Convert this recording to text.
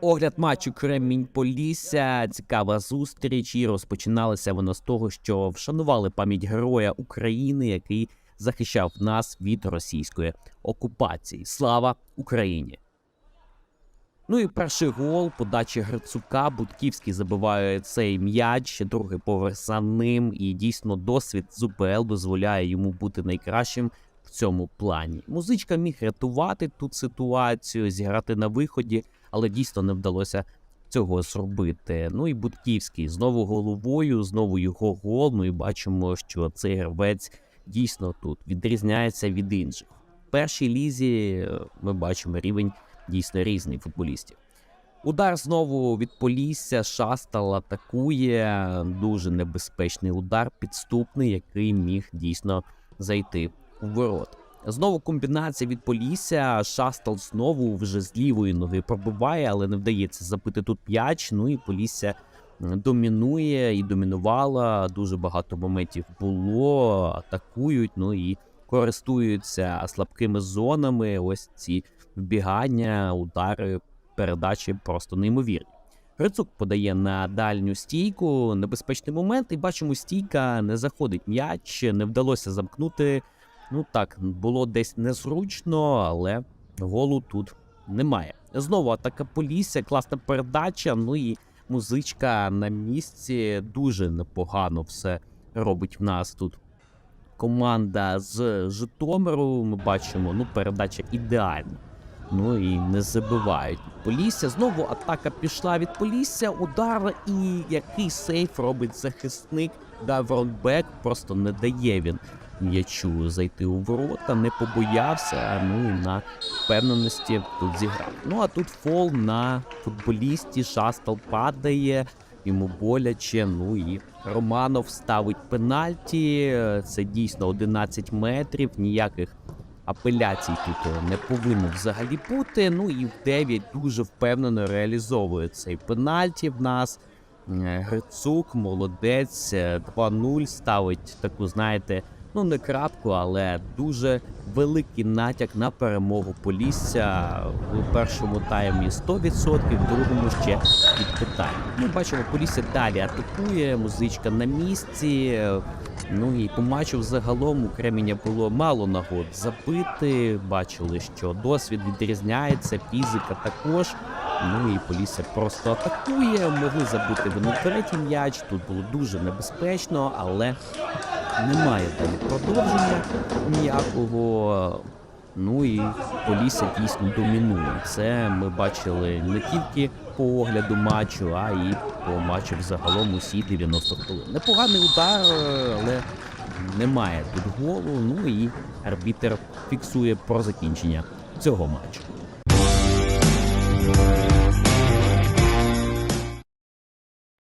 Огляд матчу Кремінь Полісся. Цікава зустріч. І розпочиналася вона з того, що вшанували пам'ять героя України, який захищав нас від російської окупації. Слава Україні! Ну і перший гол подачі Грицука. Будківський забиває цей м'яч, другий поверх за ним. І дійсно досвід з дозволяє йому бути найкращим цьому плані. Музичка міг рятувати тут ситуацію, зіграти на виході, але дійсно не вдалося цього зробити. Ну і Будківський знову головою, знову його гол. І бачимо, що цей гравець дійсно тут відрізняється від інших. В першій лізі е, ми бачимо рівень дійсно різний футболістів. Удар знову від Полісся. Шастал атакує. Дуже небезпечний удар, підступний, який міг дійсно зайти ворот. Знову комбінація від Полісся. Шастал знову вже з лівої ноги пробиває, але не вдається забити тут м'яч. Ну і Полісся домінує і домінувала. Дуже багато моментів було. Атакують. Ну і користуються слабкими зонами. Ось ці вбігання, удари, передачі просто неймовірні. Грицук подає на дальню стійку, небезпечний момент, і бачимо, стійка не заходить м'яч, не вдалося замкнути. Ну так, було десь незручно, але голу тут немає. Знову атака Полісся, класна передача. Ну і музичка на місці дуже непогано все робить в нас тут. Команда з Житомиру. Ми бачимо, ну передача ідеальна. Ну і не забивають. Полісся. Знову атака пішла від Полісся. Удар і який сейф робить захисник. Давронбек просто не дає він м'ячу зайти у ворота, не побоявся. Ну на впевненості тут зіграв. Ну а тут фол на футболісті. Шастал падає. Йому боляче. Ну і Романов ставить пенальті. Це дійсно 11 метрів. Ніяких апеляцій тут не повинно взагалі бути. Ну і в 9 дуже впевнено реалізовує цей пенальті в нас. Е, Грицук, молодець, е, 2-0 ставить таку, знаєте, ну не крапку, але дуже великий натяк на перемогу Полісся в першому таймі 100%, в другому ще під питання. Ми бачимо, Полісся далі атакує, музичка на місці. Ну і по матчу загалом у Кременя було мало нагод забити. Бачили, що досвід відрізняється, фізика також. Ну і Полісся просто атакує. Могли забити вони третій м'яч. Тут було дуже небезпечно, але немає далі продовження ніякого. Ну і Полісся дійсно домінує. Це ми бачили не тільки по огляду матчу, а і по матчу взагалом усі 90 хвилин. Непоганий удар, але немає тут голу. Ну і арбітер фіксує про закінчення цього матчу.